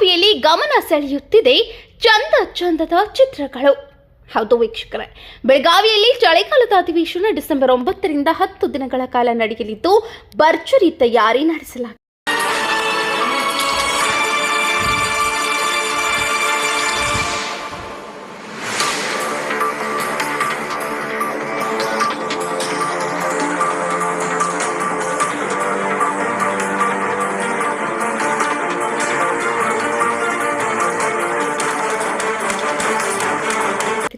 ಬೆಳಗಾವಿಯಲ್ಲಿ ಗಮನ ಸೆಳೆಯುತ್ತಿದೆ ಚಂದ ಚಂದದ ಚಿತ್ರಗಳು. ಹೌದು ವೀಕ್ಷಕರೇ, ಬೆಳಗಾವಿಯಲ್ಲಿ ಚಳಿಗಾಲದ ಅಧಿವೇಶನ ಡಿಸೆಂಬರ್ ಒಂಬತ್ತರಿಂದ ಹತ್ತು ದಿನಗಳ ಕಾಲ ನಡೆಯಲಿದ್ದು, ಭರ್ಜರಿ ತಯಾರಿ ನಡೆಸಲಾಗಿದೆ.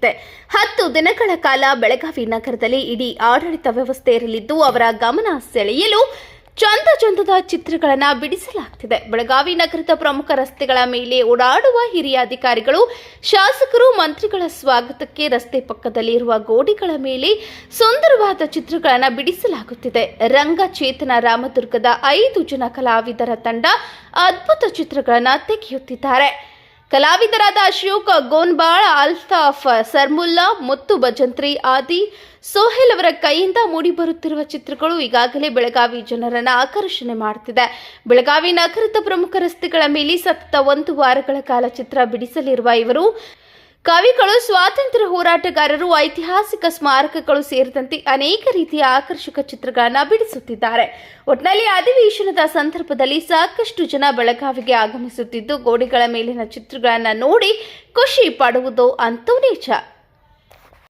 ಇದೆ. ಹತ್ತು ದಿನಗಳ ಕಾಲ ಬೆಳಗಾವಿ ನಗರದಲ್ಲಿ ಇಡೀ ಆಡಳಿತ ವ್ಯವಸ್ಥೆ ಇರಲಿದ್ದು, ಅವರ ಗಮನ ಸೆಳೆಯಲು ಚಂದ ಚಂದದ ಚಿತ್ರಗಳನ್ನು ಬಿಡಿಸಲಾಗ್ತಿದೆ. ಬೆಳಗಾವಿ ನಗರದ ಪ್ರಮುಖ ರಸ್ತೆಗಳ ಮೇಲೆ ಓಡಾಡುವ ಹಿರಿಯ ಅಧಿಕಾರಿಗಳು, ಶಾಸಕರು, ಮಂತ್ರಿಗಳ ಸ್ವಾಗತಕ್ಕೆ ರಸ್ತೆ ಪಕ್ಕದಲ್ಲಿರುವ ಗೋಡೆಗಳ ಮೇಲೆ ಸುಂದರವಾದ ಚಿತ್ರಗಳನ್ನು ಬಿಡಿಸಲಾಗುತ್ತಿದೆ. ರಂಗಚೇತನ ರಾಮದುರ್ಗದ ಐದು ಜನ ಕಲಾವಿದರ ತಂಡ ಅದ್ಭುತ ಚಿತ್ರಗಳನ್ನು ತೆಗೆಯುತ್ತಿದ್ದಾರೆ. ಕಲಾವಿದರಾದ ಅಶೋಕ್ ಗೋನ್ಬಾಳ್, ಅಲ್ತಾಫ್ ಸರ್ಮುಲ್ಲಾ, ಮುತ್ತು ಭಜಂತ್ರಿ ಆದಿ ಸೋಹೆಲ್ ಅವರ ಕೈಯಿಂದ ಮೂಡಿಬರುತ್ತಿರುವ ಚಿತ್ರಗಳು ಈಗಾಗಲೇ ಬೆಳಗಾವಿ ಜನರನ್ನ ಆಕರ್ಷಣೆ ಮಾಡುತ್ತಿದೆ ಬೆಳಗಾವಿ ನಗರದ ಪ್ರಮುಖ ರಸ್ತೆಗಳ ಮೇಲೆ ಸತತ ಒಂದು ವಾರಗಳ ಕಾಲ ಚಿತ್ರ ಬಿಡಿಸಲಿರುವ ಇವರು ಕವಿಗಳು ಸ್ವಾತಂತ್ರ್ಯ ಹೋರಾಟಗಾರರು, ಐತಿಹಾಸಿಕ ಸ್ಮಾರಕಗಳು ಸೇರಿದಂತೆ ಅನೇಕ ರೀತಿಯ ಆಕರ್ಷಕ ಚಿತ್ರಗಳನ್ನು ಬಿಡಿಸುತ್ತಿದ್ದಾರೆ. ಒಟ್ನಲ್ಲಿ ಅಧಿವೇಶನದ ಸಂದರ್ಭದಲ್ಲಿ ಸಾಕಷ್ಟು ಜನ ಬೆಳಗಾವಿಗೆ ಆಗಮಿಸುತ್ತಿದ್ದು, ಗೋಡೆಗಳ ಮೇಲಿನ ಚಿತ್ರಗಳನ್ನು ನೋಡಿ ಖುಷಿ ಪಡುವುದು ಅಂತೂ ನಿಜ.